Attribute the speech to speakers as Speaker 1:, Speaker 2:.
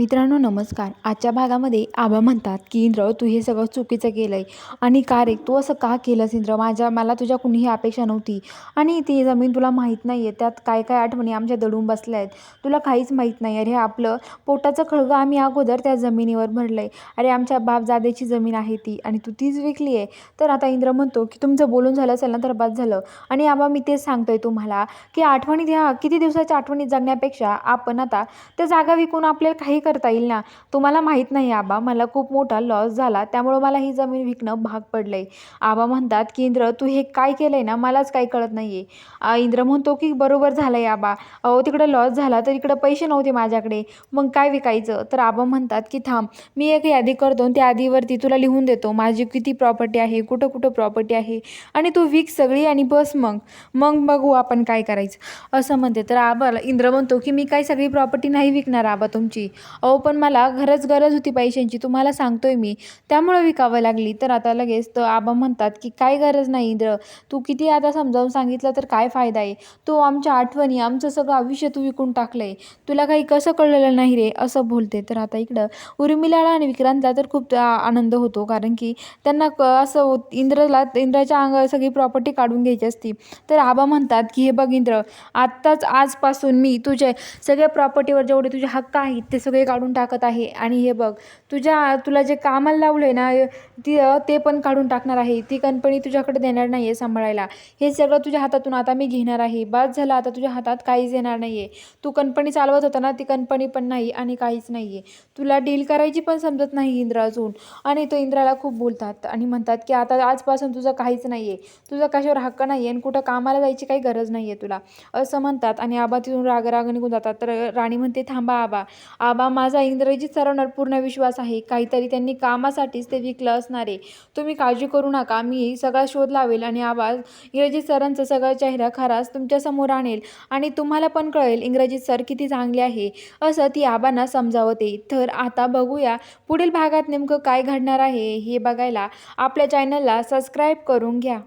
Speaker 1: मित्रांनो नमस्कार. आजच्या भागामध्ये आबा म्हणतात की इंद्र तू हे सगळं चुकीचं केलं आहे आणि का रे? तू असं का केलंस इंद्र? माझ्या मला तुझ्या कुणीही अपेक्षा नव्हती. आणि ती जमीन तुला माहीत नाही आहे त्यात काय काय आठवणी आमच्या दडून बसल्या आहेत. तुला काहीच माहीत नाही. अरे आपलं पोटाचं खळगं आम्ही अगोदर त्या जमिनीवर भरलं आहे अरे आमच्या बापजादेची जमीन आहे ती आणि तू तीच विकली आहे. तर आता इंद्र म्हणतो की तुमचं बोलून झालं असेल ना तर बाद झालं. आणि आबा मी तेच सांगतोय तुम्हाला की आठवणी ह्या किती दिवसाच्या आठवणीत जगण्यापेक्षा आपण आता त्या जागा विकून आपल्याला काही करता येईल ना? तुम्हाला माहीत नाही आबा मला खूप मोठा लॉस झाला त्यामुळं मला ही जमीन विकणं भाग पडलं आहे आबा म्हणतात की इंद्र तू हे काय केलं आहे ना? मलाच काही कळत नाही आहे इंद्र म्हणतो की बरोबर झालं आहे आबा. अहो तिकडं लॉस झाला तर इकडं पैसे नव्हते माझ्याकडे. मग काय विकायचं? तर आबा म्हणतात की थांब मी एक यादी करतो त्या यादीवरती तुला लिहून देतो. माझी किती प्रॉपर्टी आहे? कुठं कुठं प्रॉपर्टी आहे? आणि तू विक सगळी आणि बस मग. मग बघू आपण काय करायचं. असं म्हणते. तर आबाला इंद्र म्हणतो की मी काय सगळी प्रॉपर्टी नाही विकणार आबा तुमची. अहो पण मला खरंच गरज होती पैशांची तुम्हाला सांगतोय मी. त्यामुळं विकावं लागली. तर आता लगेच तर आबा म्हणतात की काय गरज नाही इंद्र. तू किती आता समजावून सांगितलं तर काय फायदा आहे? तो आमच्या आठवणी आमचं सगळं आयुष्य तू विकून टाकलं आहे तुला काही कसं कळलेलं नाही रे? असं बोलते. तर आता इकडं उर्मिलाला आणि विक्रांतला तर खूप आनंद होतो. कारण की त्यांना क असं इंद्रला इंद्राच्या अंग सगळी प्रॉपर्टी काढून घ्यायची असती. तर आबा म्हणतात की हे बघ इंद्र आत्ताच आजपासून मी तुझे सगळ्या प्रॉपर्टीवर जेवढे तुझे हक्क आहेत ते सगळे काढून टाकत आहे. आणि हे बघ तुझ्या तुला जे कामाला लावलं आहे ना ती ते पण काढून टाकणार आहे. ती कंपनी तुझ्याकडे देणार नाही आहे सांभाळायला. हे सगळं तुझ्या हातातून आता मी घेणार आहे. बाद झालं आता तुझ्या हातात काहीच येणार नाही आहे तू कंपनी चालवत होता ना ती कंपनी पण नाही आणि काहीच नाही आहे तुला डील करायची पण समजत नाही इंद्र अजून. आणि तो इंद्राला खूप बोलतात आणि म्हणतात की आता आजपासून तुझं काहीच नाही आहे तुझा कशावर हक्क नाही आहे आणि कुठं कामाला जायची काही गरज नाही आहे तुला. असं म्हणतात आणि आबा तिथून राग राग निघून जातात. तर राणी म्हणते थांबा आबा. आबा माझा इंग्रजीत सरांवर पूर्ण विश्वास आहे. काहीतरी त्यांनी कामासाठीच ते विकलं असणार आहे. तुम्ही काळजी करू नका. मी सगळा शोध लावेल आणि आवाज इंग्रजी सरांचा सगळा चेहरा खराच तुमच्यासमोर आणेल आणि तुम्हाला पण कळेल इंग्रजीत सर किती चांगले आहे असं ती आबांना समजावते. तर आता बघूया पुढील भागात नेमकं काय घडणार आहे हे बघायला. आपल्या चॅनलला सबस्क्राईब करून घ्या.